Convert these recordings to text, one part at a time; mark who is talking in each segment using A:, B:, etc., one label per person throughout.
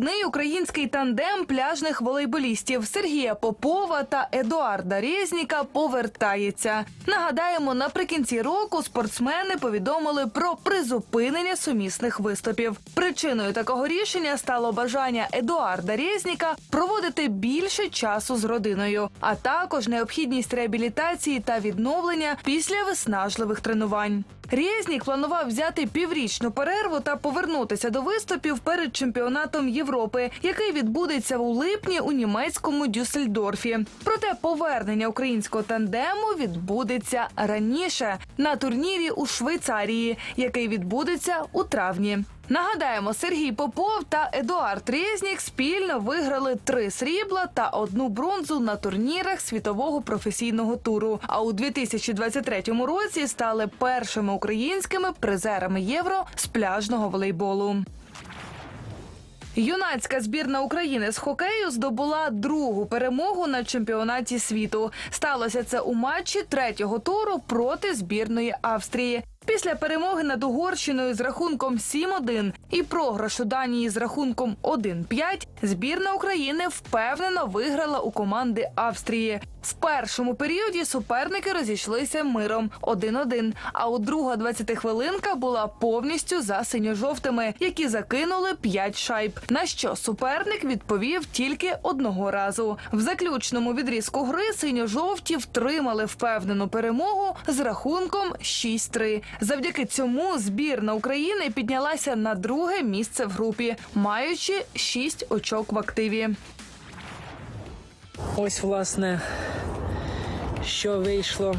A: провідний український тандем пляжних волейболістів Сергія Попова та Едуарда Резніка повертається. Нагадаємо, наприкінці року спортсмени повідомили про призупинення сумісних виступів. Причиною такого рішення стало бажання Едуарда Резніка проводити більше часу з родиною, а також необхідність реабілітації та відновлення після виснажливих тренувань. Резнік планував взяти піврічну перерву та повернутися до виступів перед чемпіонатом Європи, який відбудеться у липні у німецькому Дюссельдорфі. Проте повернення українського тандему відбудеться раніше на турнірі у Швейцарії, який відбудеться у травні. Нагадаємо, Сергій Попов та Едуард Резнік спільно виграли три срібла та одну бронзу на турнірах світового професійного туру. А у 2023 році стали першими українськими призерами євро з пляжного волейболу. Юнацька збірна України з хокею здобула другу перемогу на чемпіонаті світу. Сталося це у матчі третього туру проти збірної Австрії. Після перемоги над Угорщиною з рахунком 7-1 і програшу Данії з рахунком 1-5 збірна України впевнено виграла у команди Австрії. В першому періоді суперники розійшлися миром 1-1, а у друга 20 хвилинка була повністю за синьо-жовтими, які закинули 5 шайб. На що суперник відповів тільки одного разу. В заключному відрізку гри синьо-жовті втримали впевнену перемогу з рахунком 6-3. Завдяки цьому збірна України піднялася на друге місце в групі, маючи 6 очок в активі.
B: Ось, власне, що вийшло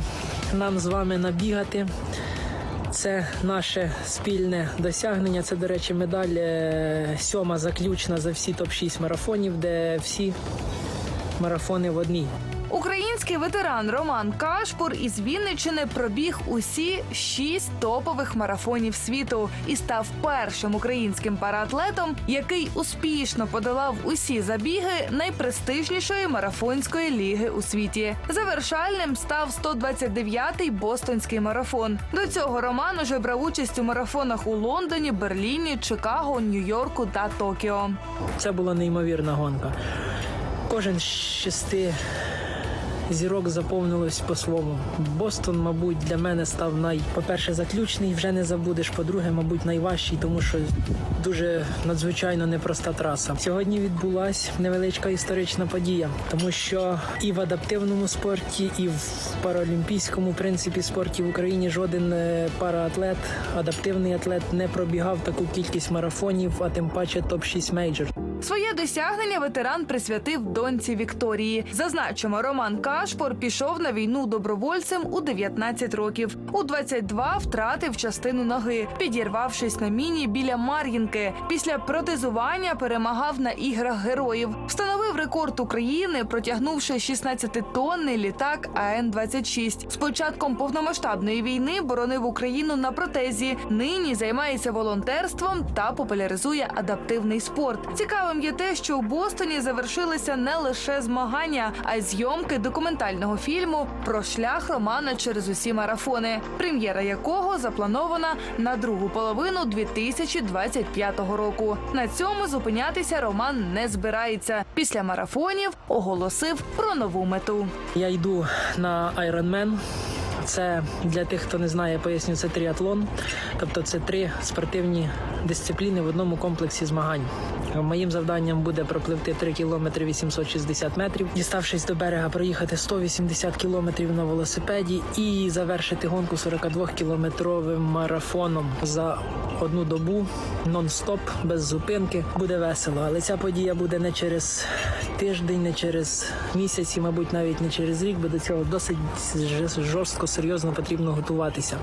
B: нам з вами набігати. Це наше спільне досягнення. Це, до речі, медаль е, сьома заключна за всі топ-6 марафонів, де всі марафони в одній.
A: Український ветеран Роман Кашпур із Вінниччини пробіг усі шість топових марафонів світу і став першим українським параатлетом, який успішно подолав усі забіги найпрестижнішої марафонської ліги у світі. Завершальним став 129-й бостонський марафон. До цього Роман уже брав участь у марафонах у Лондоні, Берліні, Чикаго, Нью-Йорку та Токіо.
B: Це була неймовірна гонка. Кожен з шести зірок заповнилось по-своєму. Бостон, мабуть, для мене став най, по-перше, заключний, вже не забудеш. По-друге, мабуть, найважчий, тому що дуже надзвичайно непроста траса. Сьогодні відбулася невеличка історична подія, тому що і в адаптивному спорті, і в паралімпійському принципі спорті в Україні жоден е, параатлет, адаптивний атлет не пробігав таку кількість марафонів, а тим паче топ-6 мейджор.
A: Досягнення ветеран присвятив доньці Вікторії. Зазначимо, Роман Кашпор пішов на війну добровольцем у 19 років. У 22 втратив частину ноги, підірвавшись на міні біля Мар'їнки. Після протезування перемагав на іграх героїв. Встановив рекорд України, протягнувши 16-тонний літак АН-26. З початком повномасштабної війни боронив Україну на протезі. Нині займається волонтерством та популяризує адаптивний спорт. Цікавим є те, що у Бостоні завершилися не лише змагання, а й зйомки документального фільму про шлях Романа через усі марафони, прем'єра якого запланована на другу половину 2025 року. На цьому зупинятися Роман не збирається. Після марафонів оголосив про нову мету.
B: Я йду на Ironman. Це для тих, хто не знає, поясню, це тріатлон. Тобто це три спортивні дисципліни в одному комплексі змагань. Моїм завданням буде пропливти 3 кілометри 860 метрів, діставшись до берега, проїхати 180 кілометрів на велосипеді і завершити гонку 42-кілометровим марафоном за одну добу, нон-стоп, без зупинки. Буде весело, але ця подія буде не через тиждень, не через місяць, і, мабуть, навіть не через рік, бо до цього досить жорстко, серйозно потрібно готуватися.